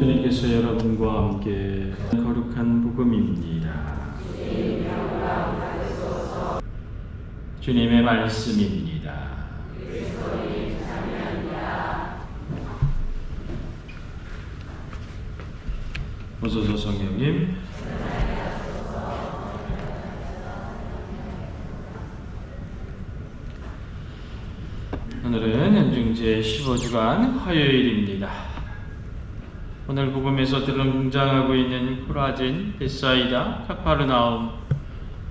주님께서 여러분과 함께 거룩한 복음입니다. 주님의 말씀입니다. 오소서 성령님. 오늘은 연중제 15주간 화요일입니다. 오늘 복음에서 등장하고 있는 코라진, 베사이다, 카파르나움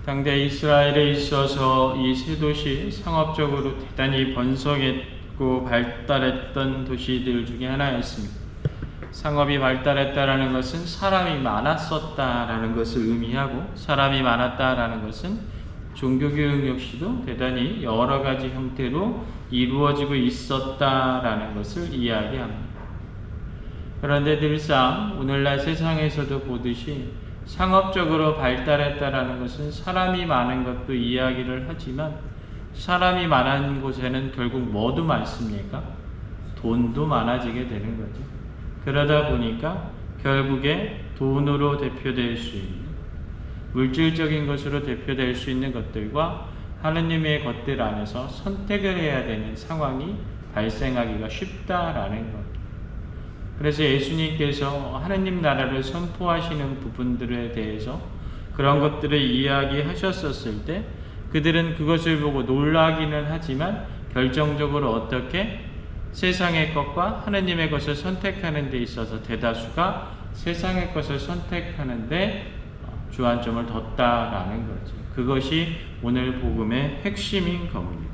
당대 이스라엘에 있어서 이 세 도시 상업적으로 대단히 번성했고 발달했던 도시들 중에 하나였습니다. 상업이 발달했다라는 것은 사람이 많았었다라는 것을 의미하고 사람이 많았다라는 것은 종교교육 역시도 대단히 여러 가지 형태로 이루어지고 있었다라는 것을 이야기합니다. 그런데 늘상 오늘날 세상에서도 보듯이 상업적으로 발달했다라는 것은 사람이 많은 것도 이야기를 하지만 사람이 많은 곳에는 결국 뭐도 많습니까? 돈도 많아지게 되는 거죠. 그러다 보니까 결국에 돈으로 대표될 수 있는 물질적인 것으로 대표될 수 있는 것들과 하느님의 것들 안에서 선택을 해야 되는 상황이 발생하기가 쉽다라는 것. 그래서 예수님께서 하느님 나라를 선포하시는 부분들에 대해서 그런 것들을 이야기하셨었을 때 그들은 그것을 보고 놀라기는 하지만 결정적으로 어떻게 세상의 것과 하느님의 것을 선택하는 데 있어서 대다수가 세상의 것을 선택하는데 주안점을 뒀다라는 거죠. 그것이 오늘 복음의 핵심인 겁니다.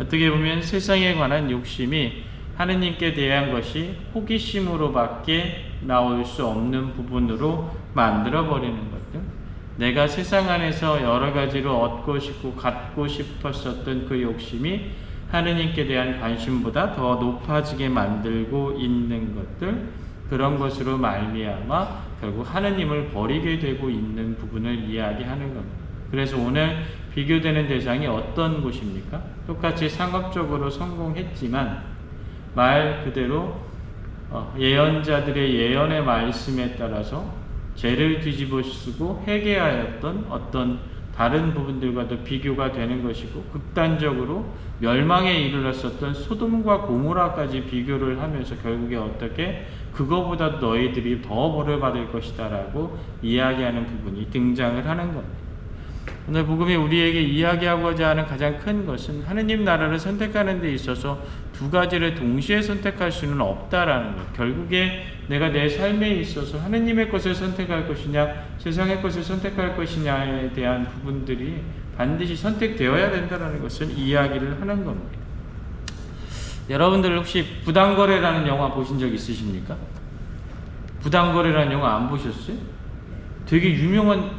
어떻게 보면 세상에 관한 욕심이 하느님께 대한 것이 호기심으로밖에 나올 수 없는 부분으로 만들어 버리는 것들. 내가 세상 안에서 여러 가지로 얻고 싶고 갖고 싶었었던 그 욕심이 하느님께 대한 관심보다 더 높아지게 만들고 있는 것들 그런 것으로 말미암아 결국 하느님을 버리게 되고 있는 부분을 이야기하는 겁니다. 그래서 오늘 비교되는 대상이 어떤 곳입니까? 똑같이 상업적으로 성공했지만 말 그대로 어, 예언자들의 예언의 말씀에 따라서 죄를 뒤집어 쓰고 회개하였던 어떤 다른 부분들과도 비교가 되는 것이고 극단적으로 멸망에 이르렀었던 소돔과 고모라까지 비교를 하면서 결국에 어떻게 그거보다 너희들이 더 벌을 받을 것이다라고 이야기하는 부분이 등장을 하는 겁니다. 오늘 복음이 우리에게 이야기하고자 하는 가장 큰 것은 하느님 나라를 선택하는 데 있어서 두 가지를 동시에 선택할 수는 없다라는 것. 결국에 내가 내 삶에 있어서 하느님의 것을 선택할 것이냐, 세상의 것을 선택할 것이냐에 대한 부분들이 반드시 선택되어야 된다는 것을 이야기를 하는 겁니다. 여러분들 혹시 부당거래라는 영화 보신 적 있으십니까? 부당거래라는 영화 안 보셨어요? 되게 유명한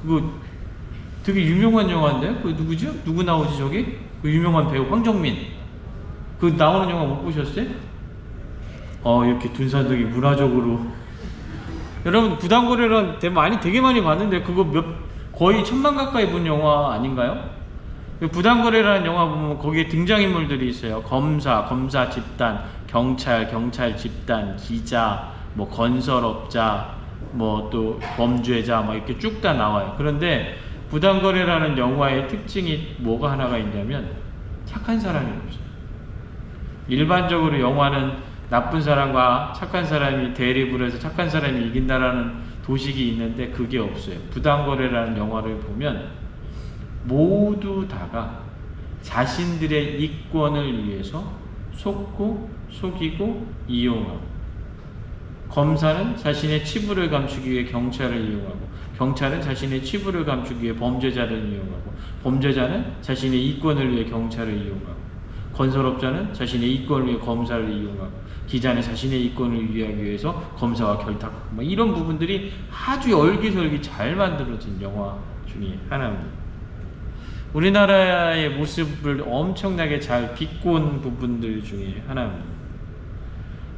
그거 되게 유명한 영화인데 그 누구죠? 누구 나오지 저기? 그 유명한 배우 황정민 그 나오는 영화 못 보셨어요? 어 이렇게 둔산덕이 문화적으로 여러분 부당거래란 많이 되게 많이 봤는데 그거 몇 거의 천만 가까이 본 영화 아닌가요? 그 부당거래라는 영화 보면 거기에 등장인물들이 있어요. 검사, 검사 집단, 경찰, 경찰 집단, 기자, 뭐 건설업자, 뭐 또 범죄자, 뭐 이렇게 쭉 다 나와요. 그런데 부당거래라는 영화의 특징이 뭐가 하나가 있냐면 착한 사람이 없어요. 일반적으로 영화는 나쁜 사람과 착한 사람이 대립을 해서 착한 사람이 이긴다라는 도식이 있는데 그게 없어요. 부당거래라는 영화를 보면 모두 다가 자신들의 이권을 위해서 속고 속이고 이용하고 검사는 자신의 치부를 감추기 위해 경찰을 이용하고 경찰은 자신의 치부를 감추기 위해 범죄자를 이용하고 범죄자는 자신의 이권을 위해 경찰을 이용하고 건설업자는 자신의 이권을 위해 검사를 이용하고 기자는 자신의 이권을 위하기 위해서 검사와 결탁하고 뭐 이런 부분들이 아주 열기설기 잘 만들어진 영화 중에 하나입니다. 우리나라의 모습을 엄청나게 잘 비꼰 부분들 중에 하나입니다.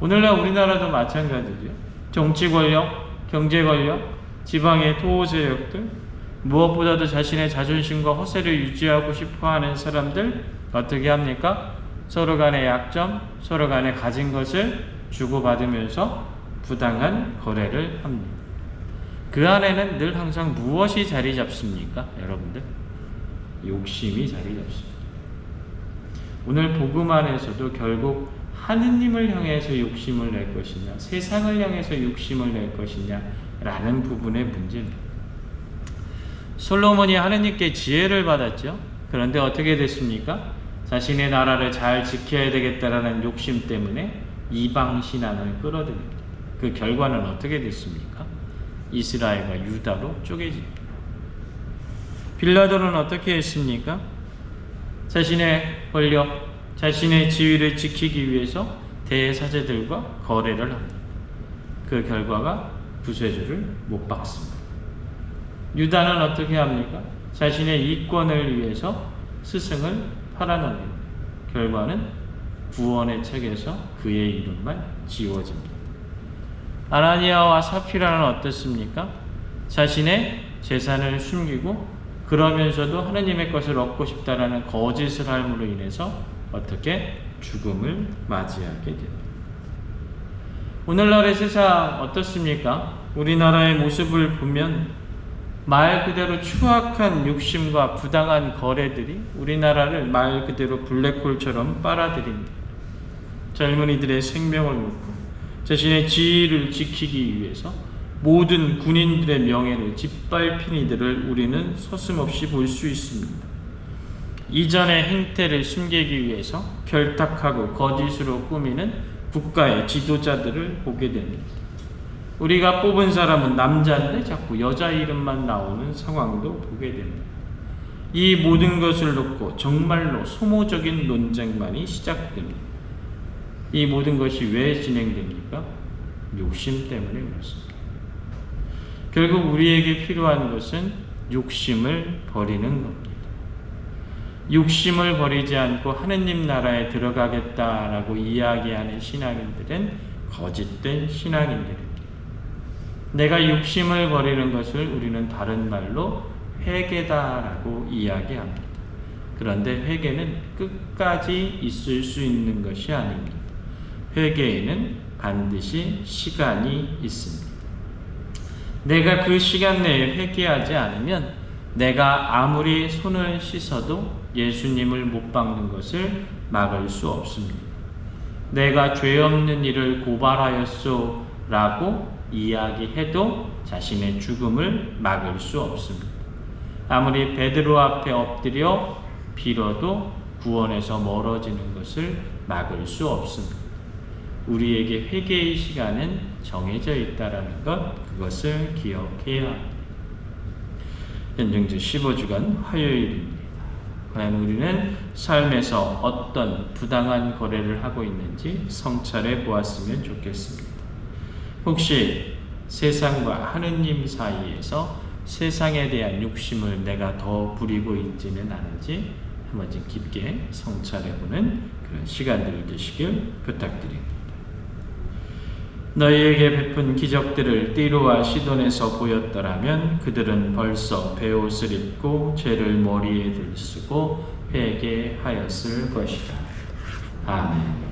오늘날 우리나라도 마찬가지죠. 정치 권력, 경제 권력, 지방의 토호 세력들, 무엇보다도 자신의 자존심과 허세를 유지하고 싶어 하는 사람들, 어떻게 합니까? 서로 간의 약점, 서로 간에 가진 것을 주고받으면서 부당한 거래를 합니다. 그 안에는 늘 항상 무엇이 자리 잡습니까? 여러분들? 욕심이 자리 잡습니다. 오늘 복음 안에서도 결국 하느님을 향해서 욕심을 낼 것이냐, 세상을 향해서 욕심을 낼 것이냐, 라는 부분의 문제입니다. 솔로몬이 하느님께 지혜를 받았죠. 그런데 어떻게 됐습니까? 자신의 나라를 잘 지켜야 되겠다라는 욕심 때문에 이방 신앙을 끌어들입니다. 그 결과는 어떻게 됐습니까? 이스라엘과 유다로 쪼개집니다. 빌라도는 어떻게 했습니까? 자신의 권력, 자신의 지위를 지키기 위해서 대사제들과 거래를 합니다. 그 결과가 부쇄주를 못 박습니다. 유다는 어떻게 합니까? 자신의 이권을 위해서 스승을 팔아넘깁니다. 결과는 구원의 책에서 그의 이름만 지워집니다. 아나니아와 사피라는 어떻습니까? 자신의 재산을 숨기고 그러면서도 하느님의 것을 얻고 싶다라는 거짓을 함으로 인해서 어떻게 죽음을 맞이하게 됩니다. 오늘날의 세상 어떻습니까? 우리나라의 모습을 보면 말 그대로 추악한 욕심과 부당한 거래들이 우리나라를 말 그대로 블랙홀처럼 빨아들입니다. 젊은이들의 생명을 놓고 자신의 지위를 지키기 위해서 모든 군인들의 명예를 짓밟힌 이들을 우리는 서슴없이 볼 수 있습니다. 이전의 행태를 숨기기 위해서 결탁하고 거짓으로 꾸미는 국가의 지도자들을 보게 됩니다. 우리가 뽑은 사람은 남자인데 자꾸 여자 이름만 나오는 상황도 보게 됩니다. 이 모든 것을 놓고 정말로 소모적인 논쟁만이 시작됩니다. 이 모든 것이 왜 진행됩니까? 욕심 때문에 그렇습니다. 결국 우리에게 필요한 것은 욕심을 버리는 겁니다. 욕심을 버리지 않고 하느님 나라에 들어가겠다라고 이야기하는 신앙인들은 거짓된 신앙인들입니다. 내가 욕심을 버리는 것을 우리는 다른 말로 회개다라고 이야기합니다. 그런데 회개는 끝까지 있을 수 있는 것이 아닙니다. 회개에는 반드시 시간이 있습니다. 내가 그 시간 내에 회개하지 않으면 내가 아무리 손을 씻어도 예수님을 못 박는 것을 막을 수 없습니다. 내가 죄 없는 일을 고발하였소 라고 이야기해도 자신의 죽음을 막을 수 없습니다. 아무리 베드로 앞에 엎드려 빌어도 구원에서 멀어지는 것을 막을 수 없습니다. 우리에게 회개의 시간은 정해져 있다라는 것, 그것을 기억해야 합니다. 현정주 15주간 화요일입니다. 과연 우리는 삶에서 어떤 부당한 거래를 하고 있는지 성찰해 보았으면 좋겠습니다. 혹시 세상과 하느님 사이에서 세상에 대한 욕심을 내가 더 부리고 있지는 않은지 한번 좀 깊게 성찰해 보는 그런 시간들을 되시길 부탁드립니다. 너희에게 베푼 기적들을 띠로와 시돈에서 보였더라면 그들은 벌써 베옷을 입고 죄를 머리에 들쓰고 회개하였을 것이다. 아멘.